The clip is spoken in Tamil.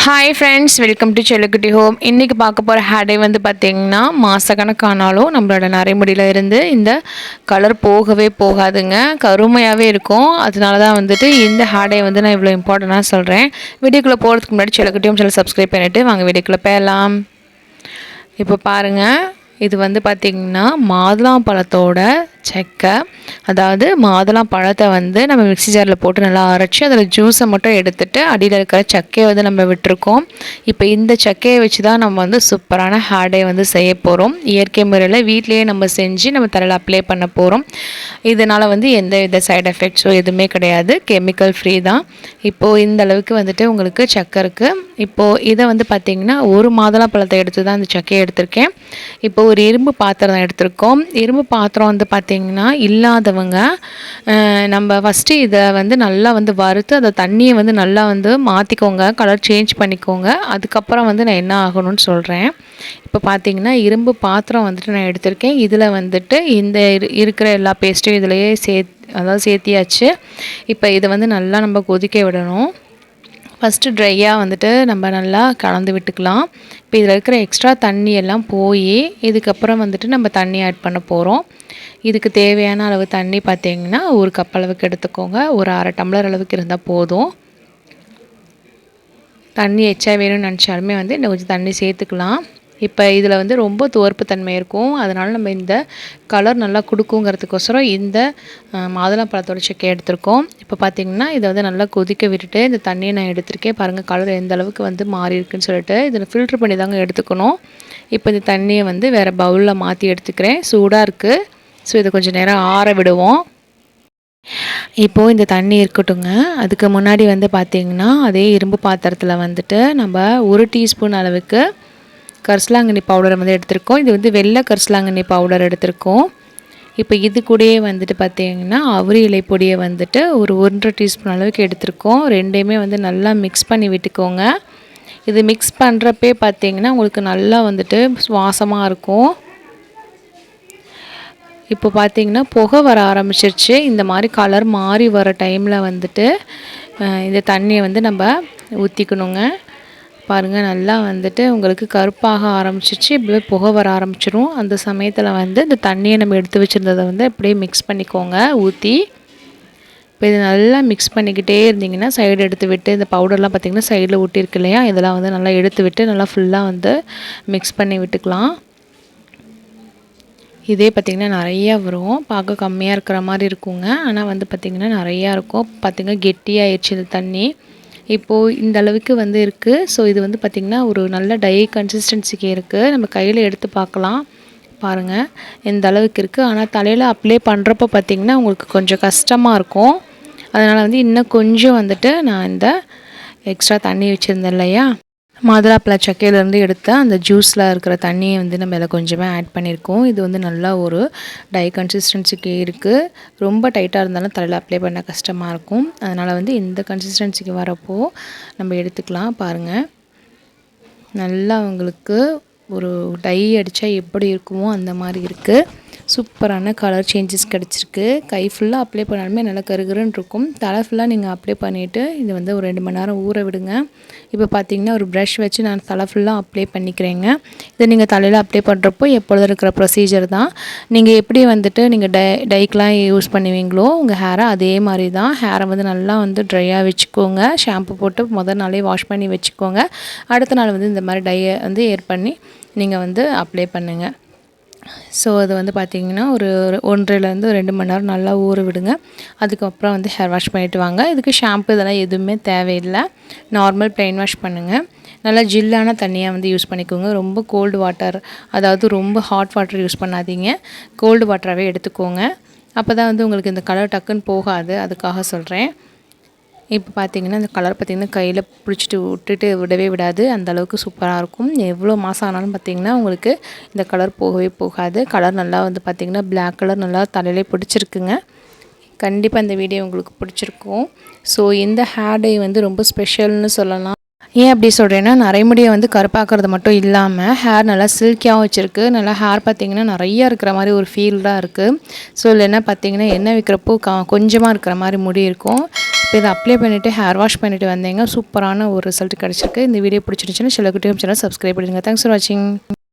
Hi friends welcome to Chellukutti home இன்றைக்கி பார்க்க போகிற ஹேடே வந்து பார்த்திங்கன்னா மாதக்கணக்கானாலும் நம்மளோட நரைமுடியில் இருந்து இந்த கலர் போகவே போகாதுங்க. கருமையாகவே இருக்கும். அதனால தான் வந்துட்டு இந்த ஹேடே வந்து நான் இவ்வளோ இம்பார்ட்டண்ட்டாக சொல்கிறேன் வீடியோக்குள்ளே போகிறதுக்கு முன்னாடி செல்லுக்குட்டியும் சில சப்ஸ்கிரைப் பண்ணிவிட்டு வாங்க வீடியோக்குள்ளே போயலாம் இப்போ பாருங்கள் இது வந்து பார்த்திங்கன்னா மாதுளம்பழத்தோட செக்கை. அதாவது மாதுளம் பழத்தை வந்து நம்ம மிக்சி ஜாரில் போட்டு நல்லா அரைச்சி அதில் ஜூஸை மட்டும் எடுத்துகிட்டு அடியில் இருக்கிற சக்கையை வந்து நம்ம விட்டுருக்கோம். இப்போ இந்த சக்கையை வச்சு தான் நம்ம வந்து சூப்பரான ஹேர்டே வந்து செய்ய போகிறோம் இயற்கை முறையில் வீட்லேயே நம்ம செஞ்சு நம்ம தலையில் அப்ளை பண்ண போகிறோம் இதனால் வந்து எந்த வித சைட் எஃபெக்ட்ஸோ எதுவுமே கிடையாது. கெமிக்கல் ஃப்ரீ தான். இப்போது இந்த அளவுக்கு வந்துட்டு உங்களுக்கு சக்கை இருக்குது இப்போது இதை வந்து பார்த்திங்கன்னா ஒரு மாதுளம் பழத்தை எடுத்து தான் அந்த சக்கையை எடுத்திருக்கேன். இப்போ ஒரு இரும்பு பாத்திரம் எடுத்திருக்கோம். இரும்பு பாத்திரம் வந்து பார்த்திங்கன்னா இல்லாதவங்க நம்ம ஃபஸ்ட்டு இதை வந்து நல்லா வந்து வறுத்து அந்த தண்ணியை வந்து நல்லா வந்து மாற்றிக்கோங்க கலர் சேஞ்ச் பண்ணிக்கோங்க. அதுக்கப்புறம் வந்து நான் என்ன ஆகணும்னு சொல்கிறேன் இப்போ பார்த்தீங்கன்னா இரும்பு பாத்திரம் வந்துட்டு நான் எடுத்திருக்கேன். இதில் வந்துட்டு இந்த இருக்கிற எல்லா பேஸ்ட்டும் இதிலையே சே அதாவது சேர்த்தியாச்சு. இப்போ இதை வந்து நல்லா நம்ம கொதிக்க விடணும். ஃபஸ்ட்டு ட்ரையாக வந்துட்டு நம்ம நல்லா கலந்து விட்டுக்கலாம். இப்போ இதில் இருக்கிற எக்ஸ்ட்ரா தண்ணி எல்லாம் போய் இதுக்கப்புறம் வந்துட்டு நம்ம தண்ணி ஆட் பண்ண போகிறோம் இதுக்கு தேவையான அளவு தண்ணி பார்த்திங்கன்னா ஒரு கப் அளவுக்கு எடுத்துக்கோங்க. ஒரு அரை டம்ளர் அளவுக்கு இருந்தால் போதும். தண்ணி எச்சா வேணும்னு நினச்சாலுமே வந்து இன்னும் கொஞ்சம் தண்ணி சேர்த்துக்கலாம். இப்போ இதில் வந்து ரொம்ப துவர்ப்பு தன்மை இருக்கும். அதனால் நம்ம இந்த கலர் நல்லா கொடுக்குங்கிறதுக்கோசரம் இந்த மாதுளம்பழத்தோட செக்கை எடுத்திருக்கோம். இப்போ பார்த்திங்கன்னா இதை வந்து நல்லா கொதிக்க விட்டுட்டு இந்த தண்ணியை நான் எடுத்திருக்கேன். பாருங்கள் கலர் எந்த அளவுக்கு வந்து மாறி இருக்குன்னு சொல்லிட்டு இதில் ஃபில்ட்ரு பண்ணி தாங்க எடுத்துக்கணும். இப்போ இந்த தண்ணியை வந்து வேறு பவுலில் மாற்றி எடுத்துக்கிறேன். சூடாக இருக்குது ஸோ இதை கொஞ்சம் நேரம் ஆற விடுவோம். இப்போது இந்த தண்ணி இருக்கட்டுங்க. அதுக்கு முன்னாடி வந்து பார்த்திங்கன்னா அதே இரும்பு பாத்திரத்தில் வந்துட்டு நம்ம ஒரு டீஸ்பூன் அளவுக்கு கரிசலாங்கண்ணி பவுடரை வந்து எடுத்திருக்கோம். இது வந்து வெள்ளை கரிசலாங்கண்ணி பவுடர் எடுத்திருக்கோம். இப்போ இது கூடயே வந்துட்டு பார்த்திங்கன்னா அவரி இலை பொடியை வந்துட்டு ஒரு ஒன்றரை டீஸ்பூன் அளவுக்கு எடுத்திருக்கோம். ரெண்டையுமே வந்து நல்லா மிக்ஸ் பண்ணி விட்டுக்கோங்க. இது மிக்ஸ் பண்ணுறப்பே பார்த்திங்கன்னா உங்களுக்கு நல்லா வந்துட்டு சுவாசமாக இருக்கும். இப்போ பார்த்தீங்கன்னா புகை வர ஆரம்பிச்சிருச்சு. இந்த மாதிரி கலர் மாறி வர டைமில் வந்துட்டு இந்த தண்ணியை வந்து நம்ம ஊற்றிக்கணுங்க பாருங்கள் நல்லா வந்துட்டு உங்களுக்கு கருப்பாக ஆரம்பிச்சிச்சு இப்படியே புகை வர ஆரம்பிச்சிடும் அந்த சமயத்தில் வந்து இந்த தண்ணியை நம்ம எடுத்து வச்சுருந்ததை வந்து அப்படியே மிக்ஸ் பண்ணிக்கோங்க ஊற்றி இப்போ இது நல்லா மிக்ஸ் பண்ணிக்கிட்டே இருந்தீங்கன்னா சைடு எடுத்து விட்டு இந்த பவுடர்லாம் பார்த்திங்கன்னா சைடில் ஊட்டியிருக்கு இல்லையா? இதெல்லாம் வந்து நல்லா எடுத்து விட்டு நல்லா ஃபுல்லாக வந்து மிக்ஸ் பண்ணி விட்டுக்கலாம். இதே பார்த்திங்கன்னா நிறையா வரும். பார்க்க கம்மியாக இருக்கிற மாதிரி இருக்குங்க. ஆனால் வந்து பார்த்திங்கன்னா நிறையா இருக்கும். பார்த்திங்கன்னா கெட்டியாகிடுச்சு இந்த தண்ணி. இப்போது இந்த அளவுக்கு வந்து இருக்குது ஸோ இது வந்து பார்த்திங்கன்னா ஒரு நல்ல டை கன்சிஸ்டன்சிக்கு இருக்குது நம்ம கையில் எடுத்து பார்க்கலாம் பாருங்கள் இந்த அளவுக்கு இருக்குது ஆனால் தலையில் அப்ளை பண்ணுறப்போ பார்த்திங்கன்னா உங்களுக்கு கொஞ்சம் கஷ்டமாக இருக்கும். அதனால் வந்து இன்னும் கொஞ்சம் வந்துட்டு நான் இந்த எக்ஸ்ட்ரா தண்ணி வச்சுருந்தேன் இல்லையா? மாதுளாப்பழ சக்கையிலேருந்து எடுத்த அந்த ஜூஸில் இருக்கிற தண்ணியை வந்து நம்ம இதில் கொஞ்சமே ஆட் பண்ணியிருக்கோம். இது வந்து நல்லா ஒரு டை கன்சிஸ்டன்சிக்கு இருக்குது ரொம்ப டைட்டாக இருந்தாலும் தலையில் அப்ளை பண்ண கஷ்டமாக இருக்கும். அதனால் வந்து இந்த கன்சிஸ்டன்சிக்கு வரப்போ நம்ம எடுத்துக்கலாம் பாருங்கள் நல்லா அவங்களுக்கு ஒரு டை அடித்தா எப்படி இருக்குமோ அந்த மாதிரி இருக்குது சூப்பரான கலர் சேஞ்சஸ் கிடச்சிருக்கு. கை ஃபுல்லாக அப்ளை பண்ணாலுமே நல்லா கருகருன்னு இருக்கும். தலை ஃபுல்லாக நீங்கள் அப்ளை பண்ணிவிட்டு இது வந்து ஒரு ரெண்டு மணி நேரம் ஊற விடுங்க. இப்போ பார்த்தீங்கன்னா ஒரு ப்ரஷ் வச்சு நான் தலை ஃபுல்லாக அப்ளை பண்ணிக்கிறேங்க. இதை நீங்கள் தலையில் அப்ளை பண்ணுறப்போ எப்பொழுதும் இருக்கிற ப்ரொசீஜர் தான். நீங்கள் எப்படி வந்துட்டு நீங்கள் டை டைக்கெலாம் யூஸ் பண்ணுவீங்களோ உங்கள் ஹேரை அதே மாதிரி தான் ஹேரை வந்து நல்லா வந்து ட்ரையாக வச்சுக்கோங்க. ஷாம்பு போட்டு முதல் நாளே வாஷ் பண்ணி வச்சுக்கோங்க. அடுத்த நாள் வந்து இந்த மாதிரி டையை வந்து ஏர் பண்ணி நீங்கள் வந்து அப்ளை பண்ணுங்கள் ஸோ அது வந்து பார்த்திங்கன்னா ஒரு ஒன்றரைலேருந்து ரெண்டு மணி நேரம் நல்லா ஊற விடுங்க. அதுக்கப்புறம் வந்து ஹேர் வாஷ் பண்ணிவிட்டு வாங்க. இதுக்கு ஷாம்பு இதெல்லாம் எதுவுமே தேவையில்லை. நார்மல் ப்ளைன் வாஷ் பண்ணுங்கள் நல்லா ஜில்லான தண்ணியாக வந்து யூஸ் பண்ணிக்கோங்க. ரொம்ப கோல்டு வாட்டர் அதாவது ரொம்ப ஹாட் வாட்டர் யூஸ் பண்ணாதீங்க. கோல்டு வாட்டராகவே எடுத்துக்கோங்க. அப்போ தான் வந்து உங்களுக்கு இந்த கலர் டக்குன்னு போகாது. அதுக்காக சொல்கிறேன் இப்போ பார்த்தீங்கன்னா அந்த கலர் பார்த்திங்கன்னா கையில் பிடிச்சிட்டு விட்டுட்டு விடவே விடாது. அந்த அளவுக்கு சூப்பராக இருக்கும். எவ்வளோ மாதம் ஆனாலும் பார்த்திங்கன்னா உங்களுக்கு இந்த கலர் போகவே போகாது. கலர் நல்லா வந்து பார்த்திங்கன்னா பிளாக் கலர் நல்லா தலையிலே பிடிச்சிருக்குங்க. கண்டிப்பாக இந்த வீடியோ உங்களுக்கு பிடிச்சிருக்கும். ஸோ இந்த ஹேர் டே வந்து ரொம்ப ஸ்பெஷல்னு சொல்லலாம். ஏன் அப்படி சொல்கிறேன்னா நிறைய முடியை வந்து கருப்பாக்குறது மட்டும் இல்லாமல் ஹேர் நல்லா சில்கியாகவும் வச்சுருக்கு. நல்லா ஹேர் பார்த்திங்கன்னா நிறையா இருக்கிற மாதிரி ஒரு ஃபீல்டாக இருக்குது ஸோ இதில் என்ன பார்த்திங்கன்னா எண்ணெய் வைக்கிறப்போ கொஞ்சமாக இருக்கிற மாதிரி முடி இருக்கும். இப்போ இதை அப்ளை பண்ணிவிட்டு ஹேர் வாஷ் பண்ணிவிட்டு வந்தீங்க. சூப்பரான ஒரு ரிசல்ட் கிடச்சிருக்கு. இந்த வீடியோ பிடிச்சிருந்துச்சுன்னா சில குட்டியும் சேனல் சப்ஸ்கிரைப் பண்ணிடுங்க. தேங்க்ஸ் ஃபார் வாட்சிங்